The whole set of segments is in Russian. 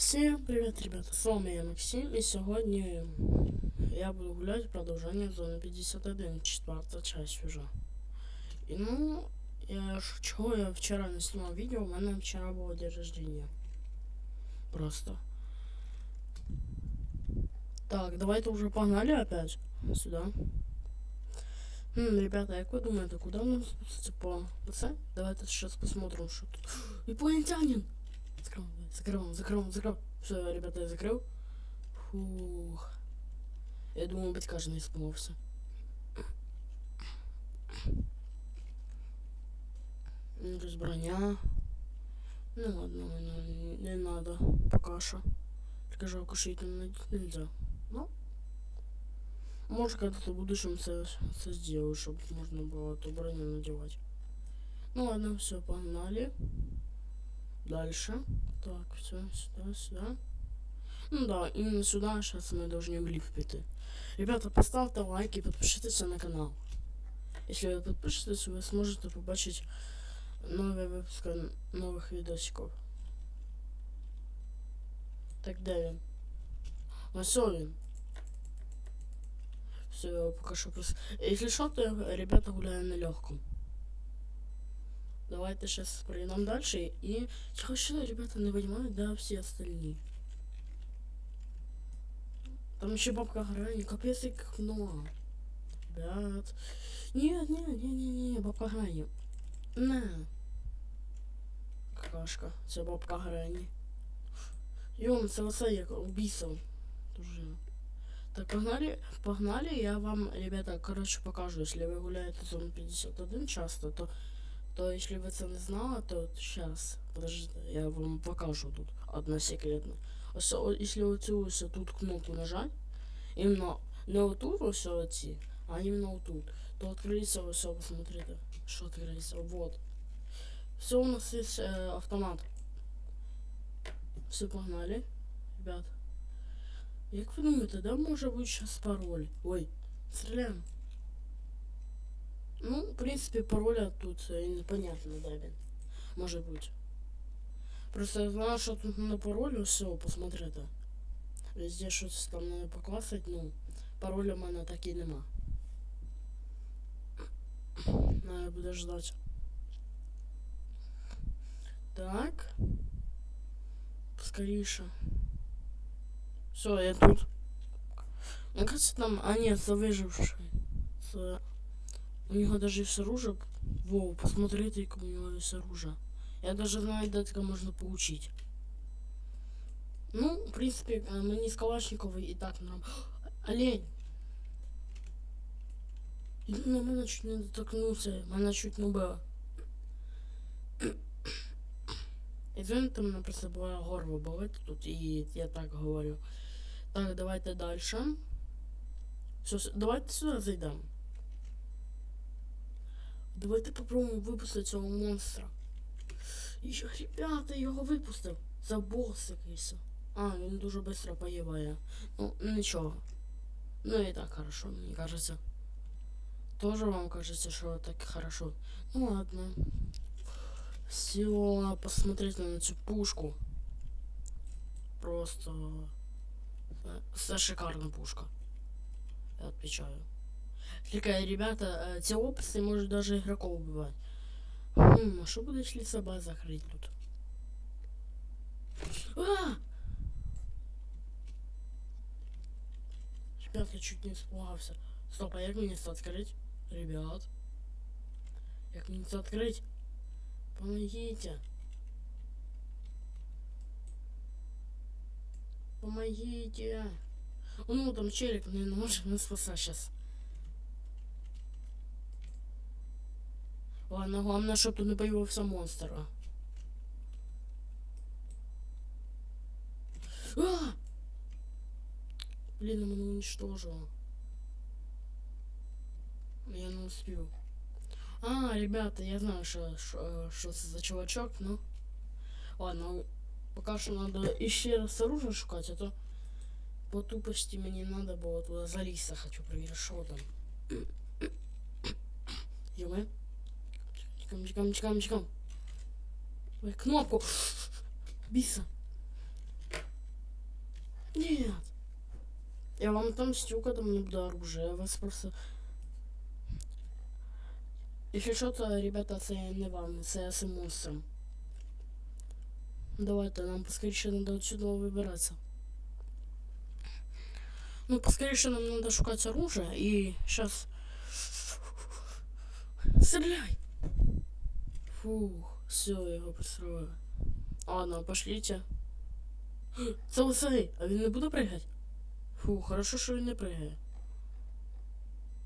Всем привет, ребята, с вами я Максим, и сьогодні я буду гуляти продовження зони 51, четверта часть уже. І ну, я ж чого я вчора не знімав відео, у мене вчора було день рождения. Просто. Так, давайте уже погнали опять сюда. Хм, ребята, як ви думаєте, куди нам спуститься по це? Давайте сейчас посмотрим, що тут. Инопланетянин! Закрыл, закрыл, закрыл. Все, ребята, я закрыл. Фух. Я думаю, быть каждый испугался. Ну, то есть броня. Ну ладно, не, не надо. Пока что. Только жалко, что это нельзя. Ну. Может, когда-то в будущем все, все сделаю, чтобы можно было эту броню надевать. Ну ладно, все, погнали. Дальше. Так, все, сюда, сюда. Ну да, именно сюда сейчас мы должны в лифт пойти. Ребята, поставьте лайк и подпишитесь на канал. Если вы подпишетесь, вы сможете побачить новые выпуски новых видосиков. Так, де він? Ось о він. Все, пока что просто... Если что, то ребята гуляю на легком. Давайте сейчас пройдем дальше. И я хочу, ребята, не понимают, да, все остальные. Там еще бабка Грани, капец, их много. Ребят. Нет, нет, нет, нет, нет, бабка Грани. На. Какашка, це бабка Грани. Йом, це оце як убийство. Дуже. Так, погнали, погнали, я вам, ребята, короче, покажу. Если вы гуляете зону 51 часто, то то если вы это не знали, то сейчас, подождите, я вам покажу тут одна секретна. Ось, о- если оцю ось тут кнопку нажать, іменно не отут ось оці, а іменно отут, то відкриється ось, посмотрите, що відкриється, вот. Все, у нас есть э, автомат. Все, погнали, ребят. Як ви думаєте, де може бути зараз пароль? Ой, стріляємо. ну, в принципе, пароля тут непонятно, да, блин. Может быть. Просто я знаю, что тут на паролю все, посмотрите. Везде щось там надо покласить, ну, пароля в мене так і нема. Надо буде ждать. Так. Скоріше. Все, я тут. Мне кажется, там... А, нет, за выживший. У него даже есть оружие. Воу, посмотрите, как у него есть оружие. Я даже знаю, где это можно получить. Ну, в принципе, э, мы не с Калашниковой и так нам. Олень! І на мене чуть не доторкнувся, мене чуть не було. Извините, мене просто була горло болить тут, і я так говорю. Так, давайте дальше. Все, давайте сюди зайдемо. Давайте попробуємо випустити цього монстра. І що, ребята, його випустив. Це бос якийсь. А, він дуже швидко поїбає. Ну, нічого. Ну і так хорошо, мені кажеться. Тоже вам кажется, что так хорошо. Ну ладно. Все, посмотрите на цю пушку. Просто... э, Це шикарна пушка. Я отвечаю. Только, ребята, э, ці описи можуть даже игроков убивать. Хм, а що буде, якщо себе закрыть тут? А! Ребят, я чуть не испугался. Стоп, а як мені це відкрити? Ребят. Як мені це відкрити? Помогите. Помогите. Ну, там челик, наверное, может нас спасать сейчас. Ладно, главное, щоб тут не появився монстр. а. Блин, он уничтожил. Я не успел. А, ребята, я знаю, что, что, за чувачок, ну. Ладно, пока что надо еще раз оружие шукать, а то по тупости мне надо было туда залезть, хочу проверить, что там. Ё-моё. Чекам, чекам, чекам. Ой, кнопку. Биса. Нет. Я вам отомстю, когда мне буду оружие. Я вас просто... Якщо що, то, ребята, це не вам, це. Давайте, нам поскоріше надо отсюда вибиратися. Ну, поскоріше нам надо шукати оружие и сейчас... Стреляй! Фух, все, я його пристрою. Ладно, пошлите. Це лисий, а він не буде пригати? Фу, хорошо, що він не пригає.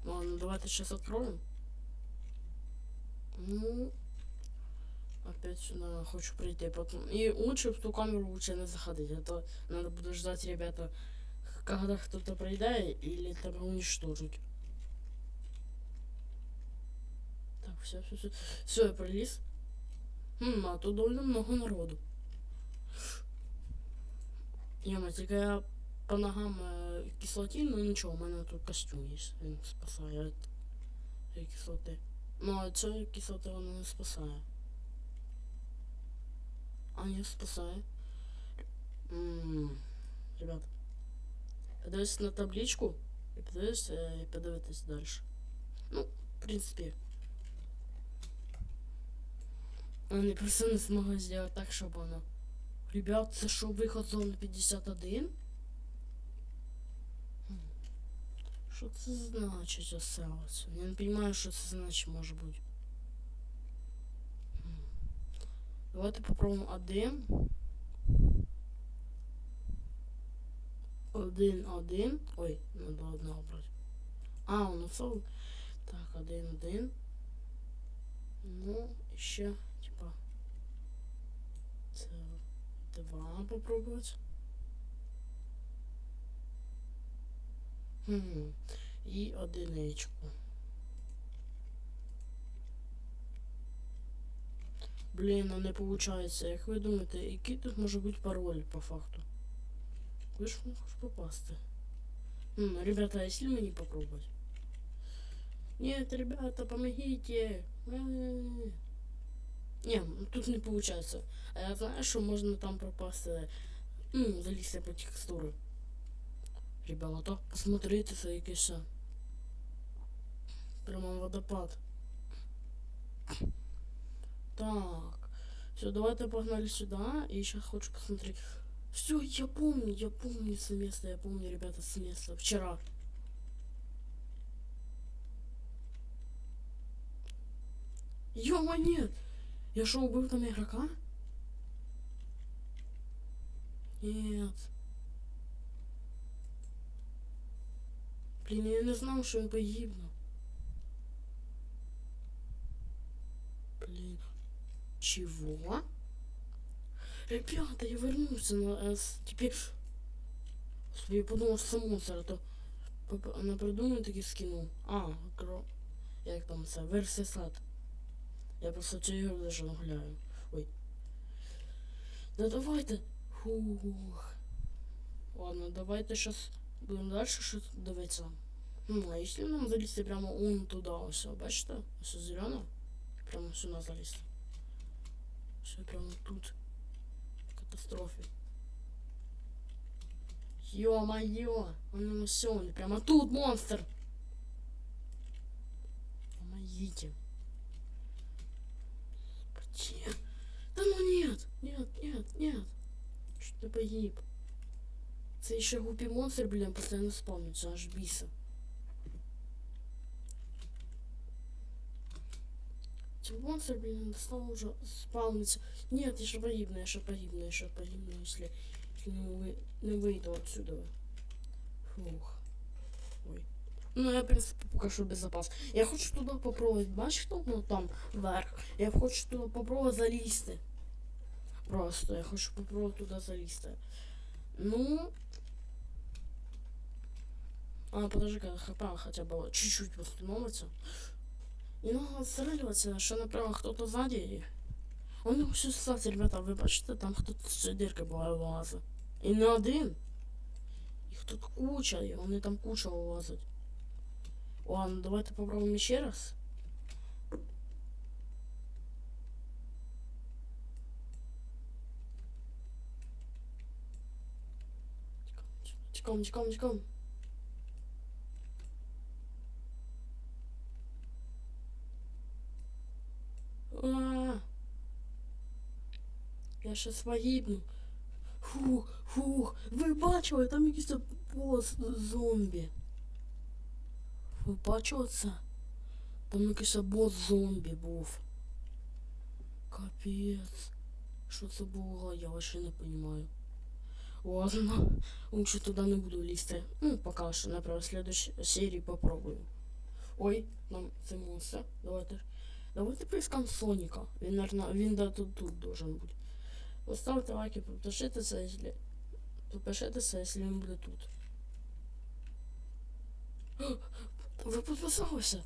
Ладно, давайте сейчас откроем. Ну, опять сюда хочу прийти. Потом... И лучше в ту камеру лучше не заходить, а то надо будет ждать, ребята, когда кто-то пройдет или тебя уничтожить. все, все, все. Все, я пролез. Хм, а тут довольно много народу. Яма, тільки я по ногам е, кислоті, ну нічого, у мене тут костюм є, він спасає від кислоти. Ну, а цієї кислоти вона не спасає. А не спасає. М, Ребят, подивись на табличку і подивись е, і подивитись далі. Ну, в принципі. Вони просто не змогли зробити так, щоб воно. Ребят, це що виход зони 51? Хм. Що це значить оце ось? Я не розумію, що це значить може бути. Хм. Давайте попробуємо один. Один, один. Ой, надо одного брати. А, воно все. Так, один, один. Ну, і ще, типа. Це два попробовать. Хм. І одиничку. Блін, а не виходить. Як ви думаєте, який тут може бути пароль по факту? Ви ж не попасти. М, ребята, а если мне попробовать? Нет, ребята, помогите. Не, ну, тут не получается. А я знаю, що можна там пропасти. Ну, залізти по текстури. Ребята, посмотрите це якесь. Прямо водопад. Так. Все, давайте погнали сюда. И сейчас хочу посмотреть. Все, я помню, я помню это место, я помню, ребята, с места. Вчера. Ёма, нет! Я что, убил там игрока? Нет. Блин, я не знал, что он погибнул. Блин. Чего? Ребята, я вернулся на С. Теперь... Я подумал, что а то... Она придумала таки скинул. А, кро... Як там це? Версія сад. Я просто цю ігру даже не гуляю. Ой. Да давайте. Фух. Ладно, давайте сейчас будемо далі щось дивитися. Ну, а якщо нам залізти прямо он туди, ось, бачите? Ось зелено. Прямо сюди залізти. Все прямо тут. В катастрофі. Ё-моё! Он все, он прямо тут монстр! Помогите. Где? Да ну нет! Нет, нет, нет! Что ты погиб? Це ще глупий монстр, блін, постійно спавниться, аж біса. Це монстр, блін, стал уже спавниться. Нет, я ще погибну, я ще погибну, я ще погибну, если, если не, вы, не выйду отсюда. Фух. Ну, я, в принципе, пока что безопас. Я хочу туда попробовать, бачиш, ну, там, вверх. Я хочу туда попробовать залізти. Просто, я хочу попробовать туда залізти. Ну... А, подожди, когда хп хотя бы чуть-чуть восстановится. Не надо отстреливаться, что направо кто-то сзади. Он не все кстати, ребята, ви бачите, там з цієї дирки буває вилазить. І не один. Їх тут куча, і вони там куча вилазить. Ладно, давайте попробуємо ще раз. Тіком, тіком, тіком. А, Я щас погибну. Фух, фух. Ви бачили, там якийсь бос зомбі. Ви бачили це? Там якийсь бос зомбі був. Капець. Що це було? Я вообще не понимаю. Ладно, лучше туда не буду лізти. Ну, пока що, наприклад, в следующей серии попробую. Ой, нам це монстр. Давайте. Давайте поискаем Соніка. Він, наверное, він да тут, тут должен бути. Поставте лайки, підпишитеся, якщо... Підпишитеся, якщо він буде тут. Ви підписалися?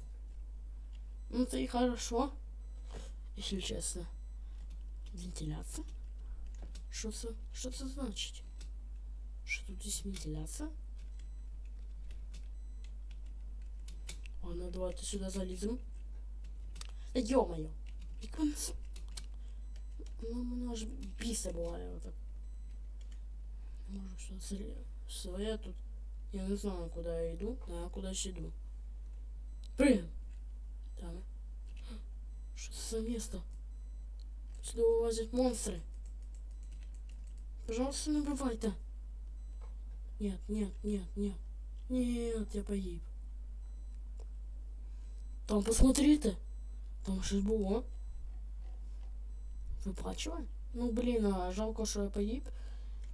Ну, це і хорошо. Якщо чесно. Вентиляция? Що це? Що це значить? Що тут есть вентиляция? Ладно, давайте сюда заліземо. Та Ё-моё! Як воно це? Ну, мене аж біса буває отак. Можу що це своє тут. Я не знаю, куди я йду, а я кудись йду. Блин! Там. Що це за місто? Сюда вылазят монстры. Пожалуйста, не убивайте. Нет, нет, нет, нет. Нет, я погиб. Там посмотрите. Там щось було. Ви бачили? Ну, блін, а жалко, що я погиб.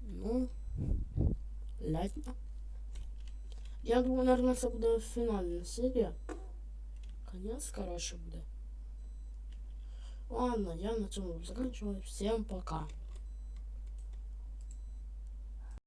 Ну, лятня. Я думаю, наверное, це буде фінальна серія. Конец, короче, буде. Ладно, я на этом заканчиваю. Всем пока.